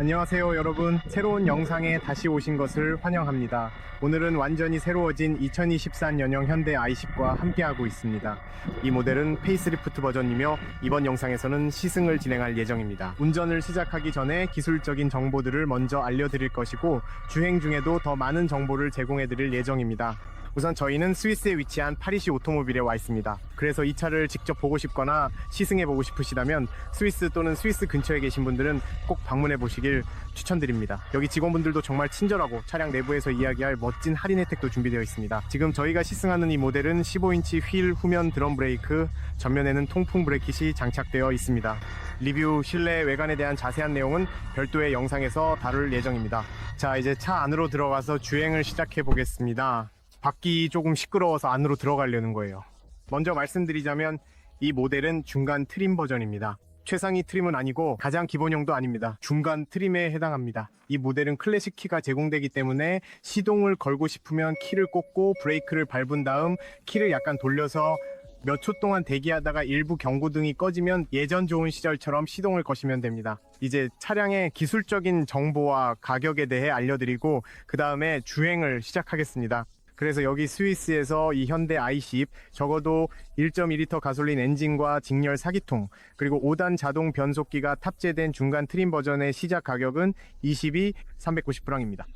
안녕하세요 여러분. 새로운 영상에 다시 오신 것을 환영합니다. 오늘은 완전히 새로워진 2024년형 현대 i10과 함께하고 있습니다. 이 모델은 페이스리프트 버전이며 이번 영상에서는 시승을 진행할 예정입니다. 운전을 시작하기 전에 기술적인 정보들을 먼저 알려드릴 것이고 주행 중에도 더 많은 정보를 제공해 드릴 예정입니다 우선 저희는 스위스에 위치한 파리시 오토모빌에 와 있습니다. 그래서 이 차를 직접 보고 싶거나 시승해 보고 싶으시다면 스위스 또는 스위스 근처에 계신 분들은 꼭 방문해 보시길 추천드립니다. 여기 직원분들도 정말 친절하고 차량 내부에서 이야기할 멋진 할인 혜택도 준비되어 있습니다. 지금 저희가 시승하는 이 모델은 15인치 휠 후면 드럼 브레이크, 전면에는 통풍 브레이킷이 장착되어 있습니다. 리뷰, 실내 외관에 대한 자세한 내용은 별도의 영상에서 다룰 예정입니다. 자, 이제 차 안으로 들어가서 주행을 시작해 보겠습니다. 밖이 조금 시끄러워서 안으로 들어가려는 거예요. 먼저 말씀드리자면 이 모델은 중간 트림 버전입니다. 최상위 트림은 아니고 가장 기본형도 아닙니다. 중간 트림에 해당합니다. 이 모델은 클래식 키가 제공되기 때문에 시동을 걸고 싶으면 키를 꽂고 브레이크를 밟은 다음 키를 약간 돌려서 몇 초 동안 대기하다가 일부 경고등이 꺼지면 예전 좋은 시절처럼 시동을 거시면 됩니다. 이제 차량의 기술적인 정보와 가격에 대해 알려드리고 그 다음에 주행을 시작하겠습니다. 그래서 여기 스위스에서 이 현대 i10 적어도 1.2리터 가솔린 엔진과 직렬 4기통 그리고 5단 자동 변속기가 탑재된 중간 트림 버전의 시작 가격은 22 390프랑입니다.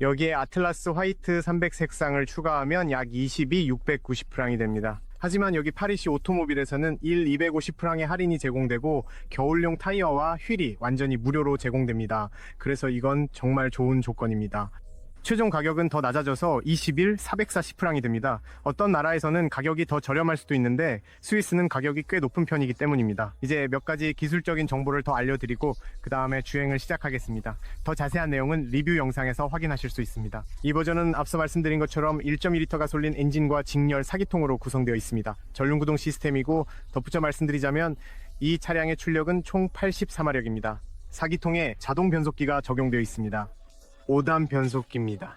여기에 아틀라스 화이트 300 색상을 추가하면 약 22 690프랑이 됩니다. 하지만 여기 파리시 오토모빌에서는 1 250프랑의 할인이 제공되고 겨울용 타이어와 휠이 완전히 무료로 제공됩니다. 그래서 이건 정말 좋은 조건입니다. 최종 가격은 더 낮아져서 21 440프랑이 됩니다. 어떤 나라에서는 가격이 더 저렴할 수도 있는데 스위스는 가격이 꽤 높은 편이기 때문입니다. 이제 몇 가지 기술적인 정보를 더 알려드리고 그 다음에 주행을 시작하겠습니다. 더 자세한 내용은 리뷰 영상에서 확인하실 수 있습니다. 이 버전은 앞서 말씀드린 것처럼 1.2리터 가솔린 엔진과 직렬 4기통으로 구성되어 있습니다. 전륜구동 시스템이고 덧붙여 말씀드리자면 이 차량의 출력은 총 83마력입니다. 4기통에 자동 변속기가 적용되어 있습니다. 5단 변속기입니다.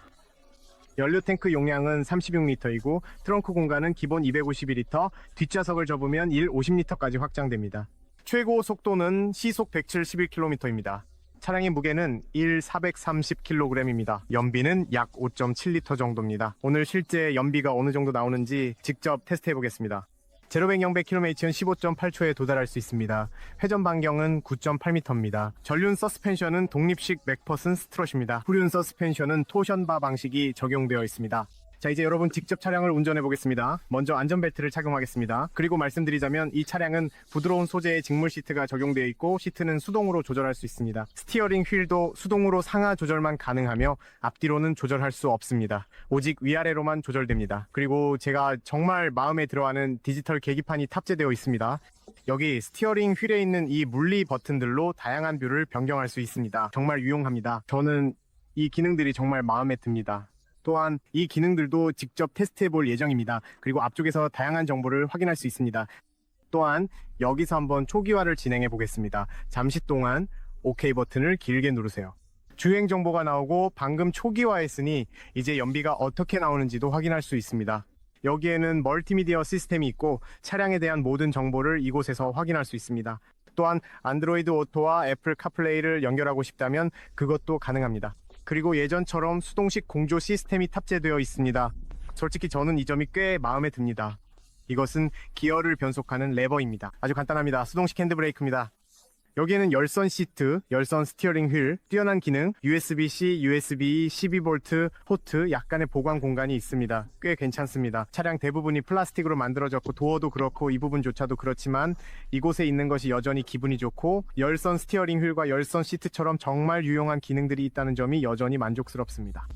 연료 탱크 용량은 36리터이고 트렁크 공간은 기본 251리터, 뒷좌석을 접으면 1 50리터까지 확장됩니다. 최고 속도는 시속 171km입니다. 차량의 무게는 1 430kg입니다. 연비는 약 5.7리터 정도입니다. 오늘 실제 연비가 어느 정도 나오는지 직접 테스트해 보겠습니다. 제로백 0 0km은 15.8초에 도달할 수 있습니다. 회전 반경은 9.8m입니다. 전륜 서스펜션은 독립식 맥퍼슨 스트롯입니다. 후륜 서스펜션은 토션바 방식이 적용되어 있습니다. 자 이제 여러분 직접 차량을 운전해 보겠습니다. 먼저 안전벨트를 착용하겠습니다. 그리고 말씀드리자면 이 차량은 부드러운 소재의 직물 시트가 적용되어 있고 시트는 수동으로 조절할 수 있습니다. 스티어링 휠도 수동으로 상하 조절만 가능하며 앞뒤로는 조절할 수 없습니다. 오직 위아래로만 조절됩니다. 그리고 제가 정말 마음에 들어하는 디지털 계기판이 탑재되어 있습니다. 여기 스티어링 휠에 있는 이 물리 버튼들로 다양한 뷰를 변경할 수 있습니다. 정말 유용합니다. 저는 이 기능들이 정말 마음에 듭니다. 또한 이 기능들도 직접 테스트해 볼 예정입니다. 그리고 앞쪽에서 다양한 정보를 확인할 수 있습니다. 또한 여기서 한번 초기화를 진행해 보겠습니다. 잠시 동안 OK 버튼을 길게 누르세요. 주행 정보가 나오고 방금 초기화했으니 이제 연비가 어떻게 나오는지도 확인할 수 있습니다. 여기에는 멀티미디어 시스템이 있고 차량에 대한 모든 정보를 이곳에서 확인할 수 있습니다. 또한 안드로이드 오토와 애플 카플레이를 연결하고 싶다면 그것도 가능합니다. 그리고 예전처럼 수동식 공조 시스템이 탑재되어 있습니다. 솔직히 저는 이 점이 꽤 마음에 듭니다. 이것은 기어를 변속하는 레버입니다. 아주 간단합니다. 수동식 핸드브레이크입니다. 여기에는 열선 시트, 열선 스티어링 휠, 뛰어난 기능, USB-C, USB 12V 포트, 약간의 보관 공간이 있습니다. 꽤 괜찮습니다. 차량 대부분이 플라스틱으로 만들어졌고 도어도 그렇고 이 부분조차도 그렇지만 이곳에 있는 것이 여전히 기분이 좋고 열선 스티어링 휠과 열선 시트처럼 정말 유용한 기능들이 있다는 점이 여전히 만족스럽습니다.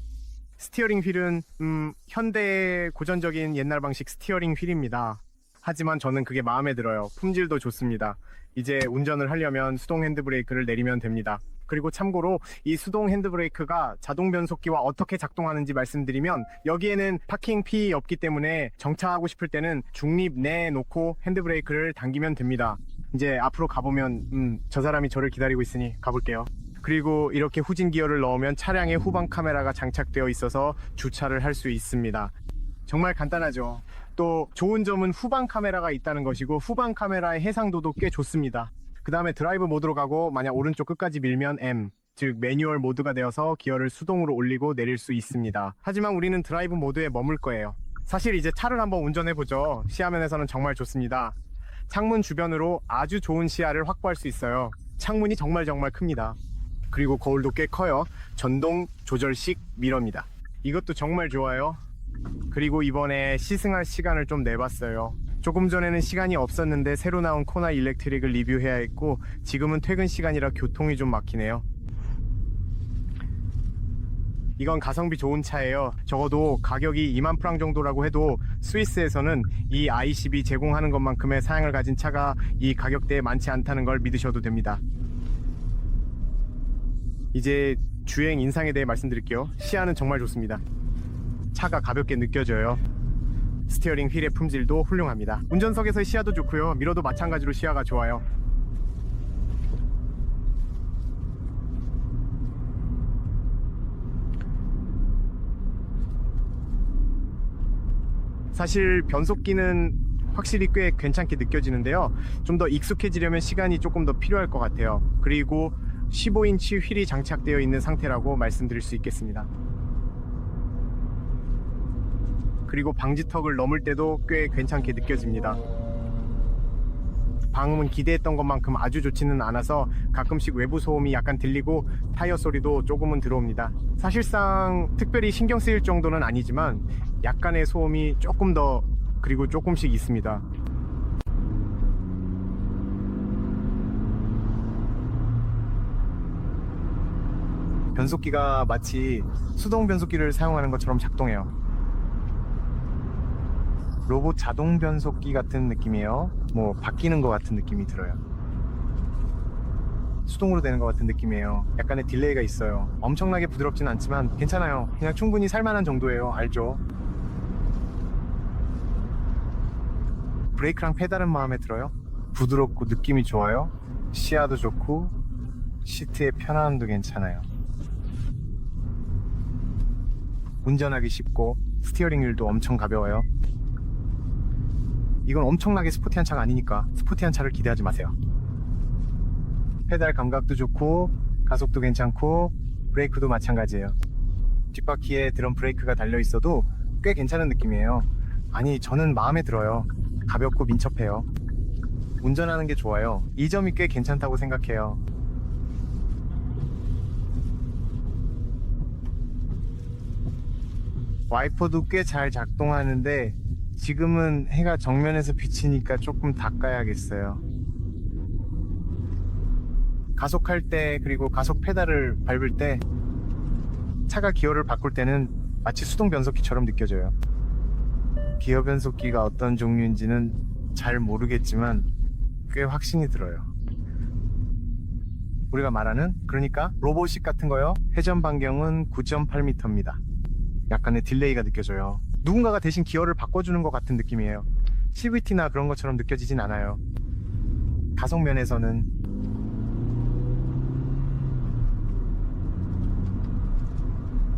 스티어링 휠은 음, 현대의 고전적인 옛날 방식 스티어링 휠입니다. 하지만 저는 그게 마음에 들어요. 품질도 좋습니다. 이제 운전을 하려면 수동 핸드브레이크를 내리면 됩니다. 그리고 참고로 이 수동 핸드브레이크가 자동 변속기와 어떻게 작동하는지 말씀드리면 여기에는 파킹 피 없기 때문에 정차하고 싶을 때는 중립 내에 놓고 핸드브레이크를 당기면 됩니다. 이제 앞으로 가보면 음, 저 사람이 저를 기다리고 있으니 가볼게요. 그리고 이렇게 후진 기어를 넣으면 차량에 후방 카메라가 장착되어 있어서 주차를 할 수 있습니다. 정말 간단하죠. 또 좋은 점은 후방 카메라가 있다는 것이고 후방 카메라의 해상도도 꽤 좋습니다. 그 다음에 드라이브 모드로 가고 만약 오른쪽 끝까지 밀면 M 즉 매뉴얼 모드가 되어서 기어를 수동으로 올리고 내릴 수 있습니다. 하지만 우리는 드라이브 모드에 머물 거예요. 사실 이제 차를 한번 운전해 보죠. 시야면에서는 정말 좋습니다. 창문 주변으로 아주 좋은 시야를 확보할 수 있어요. 창문이 정말 정말 큽니다. 그리고 거울도 꽤 커요. 전동 조절식 미러입니다. 이것도 정말 좋아요. 그리고 이번에 시승할 시간을 좀 내봤어요. 조금 전에는 시간이 없었는데 새로 나온 코나 일렉트릭을 리뷰해야 했고 지금은 퇴근 시간이라 교통이 좀 막히네요. 이건 가성비 좋은 차예요. 적어도 가격이 2만 프랑 정도라고 해도 스위스에서는 이 i10이 제공하는 것만큼의 사양을 가진 차가 이 가격대에 많지 않다는 걸 믿으셔도 됩니다. 이제 주행 인상에 대해 말씀드릴게요. 시야는 정말 좋습니다. 차가 가볍게 느껴져요. 스티어링 휠의 품질도 훌륭합니다. 운전석에서 시야도 좋고요. 미러도 마찬가지로 시야가 좋아요. 사실 변속기는 확실히 꽤 괜찮게 느껴지는데요. 좀 더 익숙해지려면 시간이 조금 더 필요할 것 같아요. 그리고 15인치 휠이 장착되어 있는 상태라고 말씀드릴 수 있겠습니다. 그리고 방지턱을 넘을 때도 꽤 괜찮게 느껴집니다. 방음은 기대했던 것만큼 아주 좋지는 않아서 가끔씩 외부 소음이 약간 들리고 타이어 소리도 조금은 들어옵니다. 사실상 특별히 신경 쓰일 정도는 아니지만 약간의 소음이 조금 더 그리고 조금씩 있습니다. 변속기가 마치 수동 변속기를 사용하는 것처럼 작동해요. 로봇 자동 변속기 같은 느낌이에요. 뭐 바뀌는 것 같은 느낌이 들어요. 수동으로 되는 것 같은 느낌이에요. 약간의 딜레이가 있어요. 엄청나게 부드럽진 않지만 괜찮아요. 그냥 충분히 살만한 정도예요. 알죠? 브레이크랑 페달은 마음에 들어요. 부드럽고 느낌이 좋아요. 시야도 좋고 시트의 편안함도 괜찮아요. 운전하기 쉽고 스티어링 휠도 엄청 가벼워요. 이건 엄청나게 스포티한 차가 아니니까 스포티한 차를 기대하지 마세요. 페달 감각도 좋고 가속도 괜찮고 브레이크도 마찬가지예요. 뒷바퀴에 드럼 브레이크가 달려 있어도 꽤 괜찮은 느낌이에요. 아니 저는 마음에 들어요. 가볍고 민첩해요. 운전하는 게 좋아요. 이 점이 꽤 괜찮다고 생각해요. 와이퍼도 꽤 잘 작동하는데 지금은 해가 정면에서 비치니까 조금 닦아야겠어요. 가속할 때 그리고 가속 페달을 밟을 때 차가 기어를 바꿀 때는 마치 수동 변속기처럼 느껴져요. 기어 변속기가 어떤 종류인지는 잘 모르겠지만 꽤 확신이 들어요. 우리가 말하는 그러니까 로봇식 같은 거요. 회전 반경은 9.8m입니다. 약간의 딜레이가 느껴져요. 누군가가 대신 기어를 바꿔주는 것 같은 느낌이에요. CVT나 그런 것처럼 느껴지진 않아요. 가속 면에서는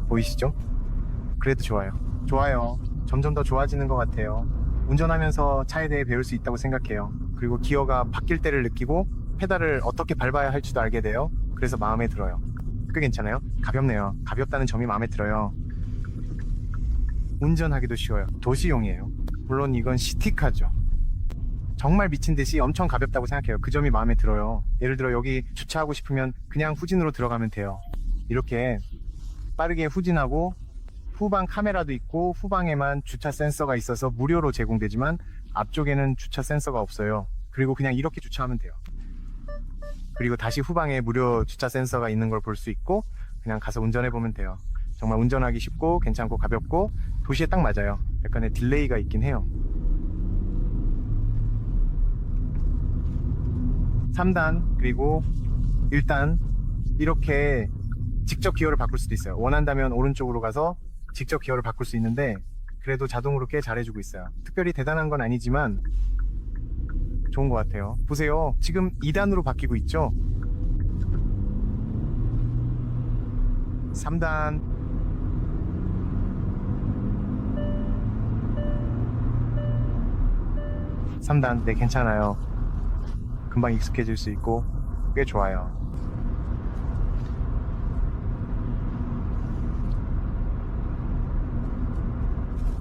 보이시죠? 그래도 좋아요. 좋아요. 점점 더 좋아지는 것 같아요. 운전하면서 차에 대해 배울 수 있다고 생각해요. 그리고 기어가 바뀔 때를 느끼고 페달을 어떻게 밟아야 할지도 알게 돼요. 그래서 마음에 들어요. 꽤 괜찮아요. 가볍네요. 가볍다는 점이 마음에 들어요. 운전하기도 쉬워요. 도시용이에요. 물론 이건 시티카죠. 정말 미친 듯이 엄청 가볍다고 생각해요. 그 점이 마음에 들어요. 예를 들어 여기 주차하고 싶으면 그냥 후진으로 들어가면 돼요. 이렇게 빠르게 후진하고 후방 카메라도 있고 후방에만 주차 센서가 있어서 무료로 제공되지만 앞쪽에는 주차 센서가 없어요. 그리고 그냥 이렇게 주차하면 돼요. 그리고 다시 후방에 무료 주차 센서가 있는 걸 볼 수 있고 그냥 가서 운전해 보면 돼요. 정말 운전하기 쉽고 괜찮고 가볍고 도시에 딱 맞아요. 약간의 딜레이가 있긴 해요. 3단 그리고 1단 이렇게 직접 기어를 바꿀 수도 있어요. 원한다면 오른쪽으로 가서 직접 기어를 바꿀 수 있는데 그래도 자동으로 꽤 잘해주고 있어요. 특별히 대단한 건 아니지만 좋은 것 같아요. 보세요. 지금 2단으로 바뀌고 있죠? 3단 3단인데 괜찮아요. 금방 익숙해질 수 있고 꽤 좋아요.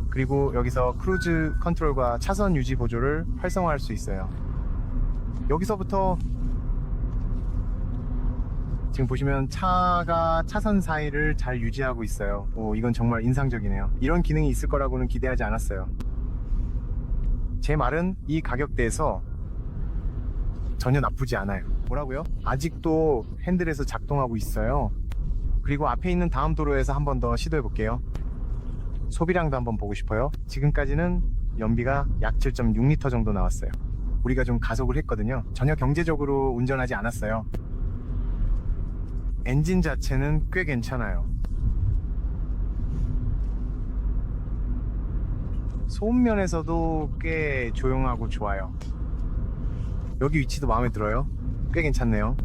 그리고 여기서 크루즈 컨트롤과 차선 유지 보조를 활성화할 수 있어요. 여기서부터 지금 보시면 차가 차선 사이를 잘 유지하고 있어요. 오, 이건 정말 인상적이네요. 이런 기능이 있을 거라고는 기대하지 않았어요. 제 말은 이 가격대에서 전혀 나쁘지 않아요. 뭐라고요? 아직도 핸들에서 작동하고 있어요. 그리고 앞에 있는 다음 도로에서 한 번 더 시도해 볼게요. 소비량도 한번 보고 싶어요. 지금까지는 연비가 약 7.6리터 정도 나왔어요. 우리가 좀 가속을 했거든요. 전혀 경제적으로 운전하지 않았어요. 엔진 자체는 꽤 괜찮아요. 소음 면에서도 꽤 조용하고 좋아요. 여기 위치도 마음에 들어요. 꽤 괜찮네요.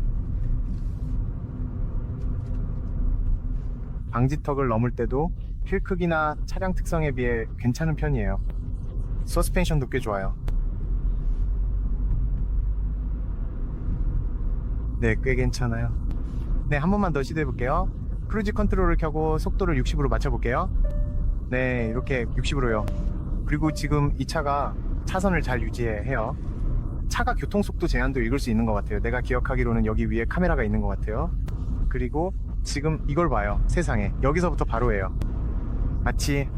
방지턱을 넘을 때도 휠 크기나 차량 특성에 비해 괜찮은 편이에요. 서스펜션도 꽤 좋아요. 네, 꽤 괜찮아요. 네, 한 번만 더 시도해 볼게요. 크루즈 컨트롤을 켜고 속도를 60으로 맞춰 볼게요. 네, 이렇게 60으로요. 그리고 지금 이 차가 차선을 잘 유지해요. 차가 교통속도 제한도 읽을 수 있는 것 같아요. 내가 기억하기로는 여기 위에 카메라가 있는 것 같아요. 그리고 지금 이걸 봐요. 세상에. 여기서부터 바로예요. 마치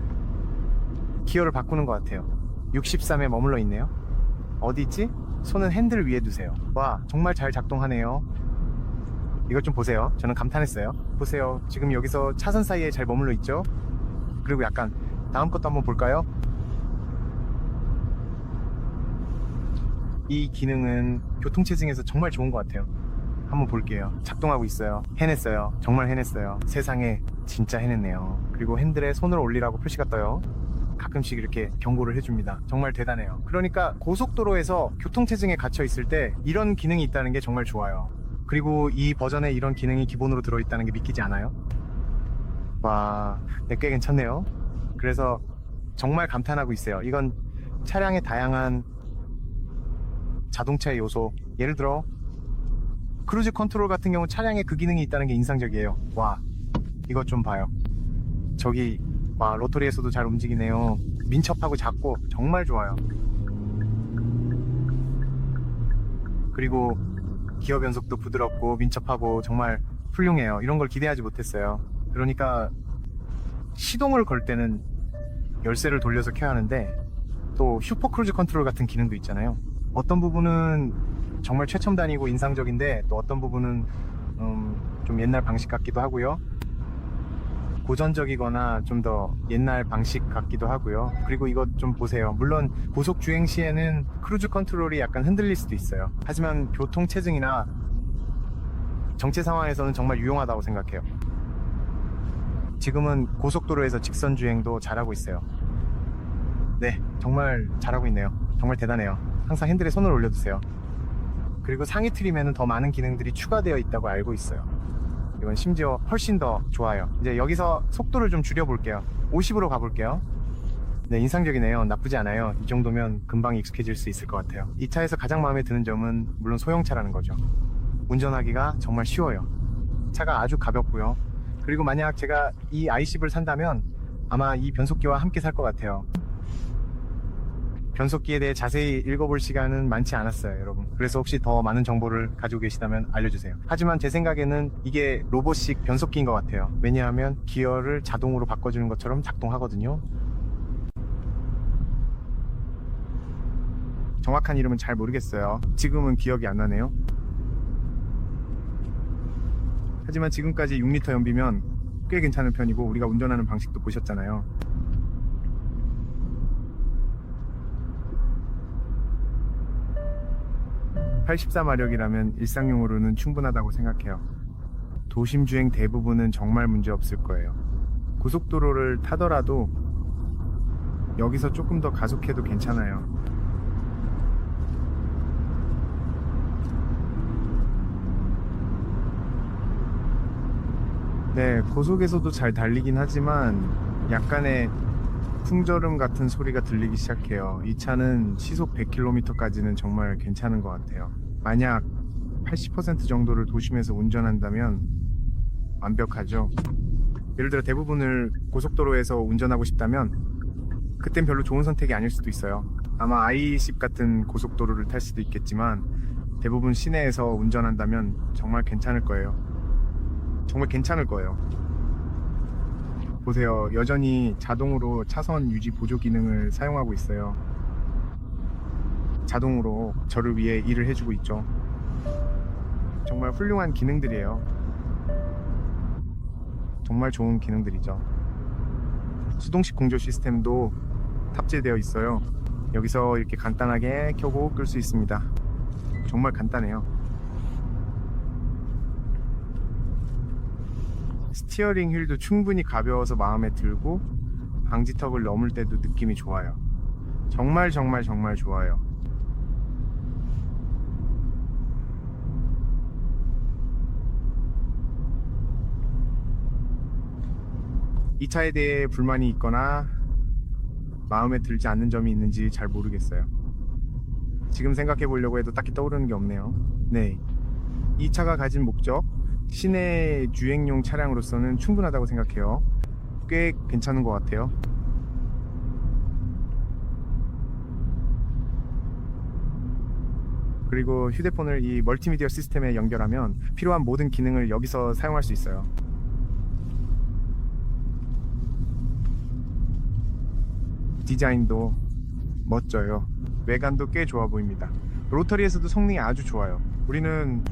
기어를 바꾸는 것 같아요. 63에 머물러 있네요. 어디 있지? 손은 핸들 위에 두세요. 와, 정말 잘 작동하네요. 이것 좀 보세요. 저는 감탄했어요. 보세요. 지금 여기서 차선 사이에 잘 머물러 있죠? 그리고 약간 다음 것도 한번 볼까요? 이 기능은 교통체증에서 정말 좋은 것 같아요. 한번 볼게요. 작동하고 있어요. 해냈어요. 정말 해냈어요. 세상에 진짜 해냈네요. 그리고 핸들에 손을 올리라고 표시가 떠요. 가끔씩 이렇게 경고를 해줍니다. 정말 대단해요. 그러니까 고속도로에서 교통체증에 갇혀 있을 때 이런 기능이 있다는 게 정말 좋아요. 그리고 이 버전에 이런 기능이 기본으로 들어있다는 게 믿기지 않아요? 와, 네, 꽤 괜찮네요. 그래서 정말 감탄하고 있어요. 이건 차량의 다양한 자동차의 요소. 예를 들어 크루즈 컨트롤 같은 경우 차량에 그 기능이 있다는 게 인상적이에요. 와, 이것 좀 봐요. 저기 와 로터리에서도 잘 움직이네요. 민첩하고 작고 정말 좋아요. 그리고 기어 변속도 부드럽고 민첩하고 정말 훌륭해요. 이런 걸 기대하지 못했어요. 그러니까 시동을 걸 때는 열쇠를 돌려서 켜야 하는데 또 슈퍼 크루즈 컨트롤 같은 기능도 있잖아요. 어떤 부분은 정말 최첨단이고 인상적인데 또 어떤 부분은 음, 좀 옛날 방식 같기도 하고요. 고전적이거나 좀 더 옛날 방식 같기도 하고요. 그리고 이것 좀 보세요. 물론 고속 주행 시에는 크루즈 컨트롤이 약간 흔들릴 수도 있어요. 하지만 교통 체증이나 정체 상황에서는 정말 유용하다고 생각해요. 지금은 고속도로에서 직선 주행도 잘하고 있어요. 네, 정말 잘하고 있네요. 정말 대단해요. 항상 핸들에 손을 올려두세요. 그리고 상위 트림에는 더 많은 기능들이 추가되어 있다고 알고 있어요. 이건 심지어 훨씬 더 좋아요. 이제 여기서 속도를 좀 줄여볼게요. 50으로 가볼게요. 네, 인상적이네요. 나쁘지 않아요. 이 정도면 금방 익숙해질 수 있을 것 같아요. 이 차에서 가장 마음에 드는 점은 물론 소형차라는 거죠. 운전하기가 정말 쉬워요. 차가 아주 가볍고요. 그리고 만약 제가 이 i10을 산다면 아마 이 변속기와 함께 살 것 같아요. 변속기에 대해 자세히 읽어볼 시간은 많지 않았어요, 여러분. 그래서 혹시 더 많은 정보를 가지고 계시다면 알려주세요. 하지만 제 생각에는 이게 로봇식 변속기인 것 같아요. 왜냐하면 기어를 자동으로 바꿔주는 것처럼 작동하거든요. 정확한 이름은 잘 모르겠어요. 지금은 기억이 안 나네요. 하지만 지금까지 6리터 연비면 꽤 괜찮은 편이고 우리가 운전하는 방식도 보셨잖아요. (84마력이라면) 일상용으로는 충분하다고 생각해요. 도심 주행 대부분은 정말 문제 없을 거예요. 고속도로를 타더라도 여기서 조금 더 가속해도 괜찮아요. 네 고속에서도 잘 달리긴 하지만 약간의 풍절음 같은 소리가 들리기 시작해요. 이 차는 시속 100km까지는 정말 괜찮은 것 같아요. 만약 80% 정도를 도심에서 운전한다면 완벽하죠. 예를 들어 대부분을 고속도로에서 운전하고 싶다면 그땐 별로 좋은 선택이 아닐 수도 있어요. 아마 i10 같은 고속도로를 탈 수도 있겠지만 대부분 시내에서 운전한다면 정말 괜찮을 거예요. 정말 괜찮을 거예요. 보세요. 여전히 자동으로 차선 유지 보조 기능을 사용하고 있어요. 자동으로 저를 위해 일을 해주고 있죠. 정말 훌륭한 기능들이에요. 정말 좋은 기능들이죠. 수동식 공조 시스템도 탑재되어 있어요. 여기서 이렇게 간단하게 켜고 끌 수 있습니다. 정말 간단해요. 스티어링 휠도 충분히 가벼워서 마음에 들고 방지턱을 넘을 때도 느낌이 좋아요. 정말 정말 정말 좋아요. 이 차에 대해 불만이 있거나 마음에 들지 않는 점이 있는지 잘 모르겠어요. 지금 생각해 보려고 해도 딱히 떠오르는 게 없네요. 네. 이 차가 가진 목적, 시내 주행용 차량으로서는 충분하다고 생각해요. 꽤 괜찮은 것 같아요. 그리고 휴대폰을 이 멀티미디어 시스템에 연결하면 필요한 모든 기능을 여기서 사용할 수 있어요. 디자인도 멋져요. 외관도 꽤 좋아 보입니다. 로터리에서도 성능이 아주 좋아요. 우리는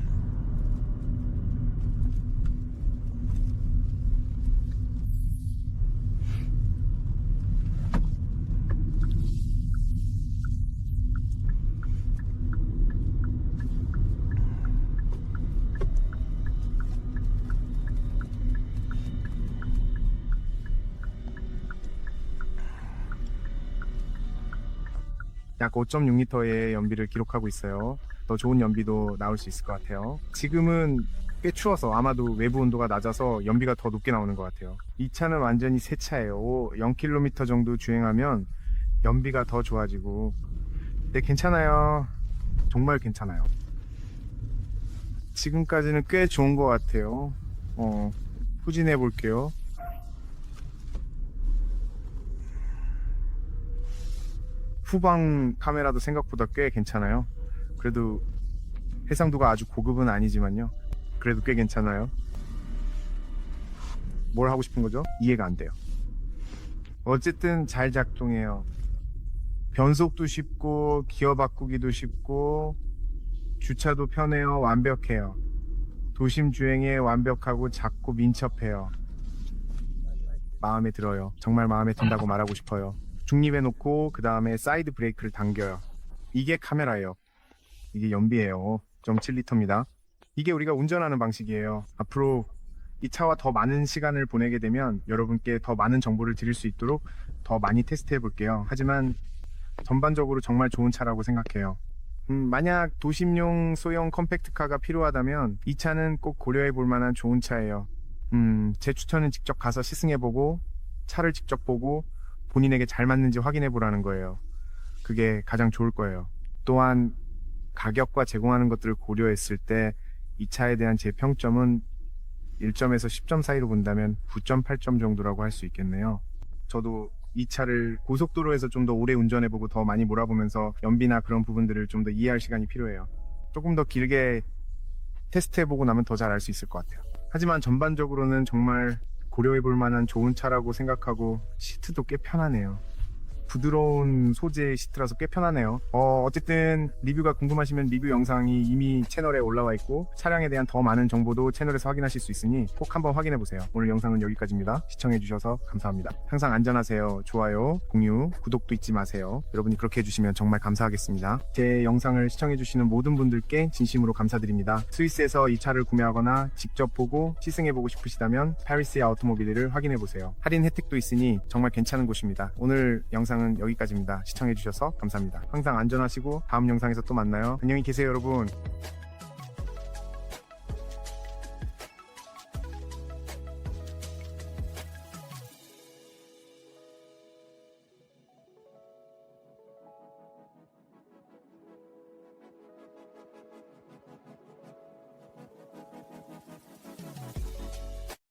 약 5.6리터의 연비를 기록하고 있어요. 더 좋은 연비도 나올 수 있을 것 같아요. 지금은 꽤 추워서 아마도 외부 온도가 낮아서 연비가 더 높게 나오는 것 같아요. 이 차는 완전히 새 차예요. 0km 정도 주행하면 연비가 더 좋아지고. 네, 괜찮아요. 정말 괜찮아요. 지금까지는 꽤 좋은 것 같아요. 어, 후진해 볼게요. 후방 카메라도 생각보다 꽤 괜찮아요. 그래도 해상도가 아주 고급은 아니지만요. 그래도 꽤 괜찮아요. 뭘 하고 싶은 거죠? 이해가 안 돼요. 어쨌든 잘 작동해요. 변속도 쉽고 기어 바꾸기도 쉽고 주차도 편해요. 완벽해요. 도심 주행에 완벽하고 작고 민첩해요. 마음에 들어요. 정말 마음에 든다고 말하고 싶어요. 중립해 놓고 그 다음에 사이드 브레이크를 당겨요. 이게 카메라예요. 이게 연비예요. 0.7리터입니다. 이게 우리가 운전하는 방식이에요. 앞으로 이 차와 더 많은 시간을 보내게 되면 여러분께 더 많은 정보를 드릴 수 있도록 더 많이 테스트해 볼게요. 하지만 전반적으로 정말 좋은 차라고 생각해요. 음, 만약 도심용 소형 컴팩트카가 필요하다면 이 차는 꼭 고려해 볼 만한 좋은 차예요. 음, 제 추천은 직접 가서 시승해 보고 차를 직접 보고 본인에게 잘 맞는지 확인해 보라는 거예요. 그게 가장 좋을 거예요. 또한 가격과 제공하는 것들을 고려했을 때 이 차에 대한 제 평점은 1점에서 10점 사이로 본다면 9.8점 정도라고 할 수 있겠네요. 저도 이 차를 고속도로에서 좀 더 오래 운전해보고 더 많이 몰아보면서 연비나 그런 부분들을 좀 더 이해할 시간이 필요해요. 조금 더 길게 테스트해보고 나면 더 잘 알 수 있을 것 같아요. 하지만 전반적으로는 정말 고려해 볼 만한 좋은 차라고 생각하고 시트도 꽤 편하네요. 부드러운 소재의 시트라서 꽤 편하네요. 어, 어쨌든 리뷰가 궁금하시면 리뷰 영상이 이미 채널에 올라와 있고 차량에 대한 더 많은 정보도 채널에서 확인하실 수 있으니 꼭 한번 확인해 보세요. 오늘 영상은 여기까지입니다. 시청해 주셔서 감사합니다. 항상 안전하세요. 좋아요, 공유, 구독도 잊지 마세요. 여러분이 그렇게 해주시면 정말 감사하겠습니다. 제 영상을 시청해 주시는 모든 분들께 진심으로 감사드립니다. 스위스에서 이 차를 구매하거나 직접 보고 시승해 보고 싶으시다면 파리스의 아우토모빌을 확인해 보세요. 할인 혜택도 있으니 정말 괜찮은 곳입니다. 오늘 영상은 여기까지입니다. 시청해 주셔서 감사합니다. 항상 안전하시고 다음 영상에서 또 만나요. 안녕히 계세요, 여러분.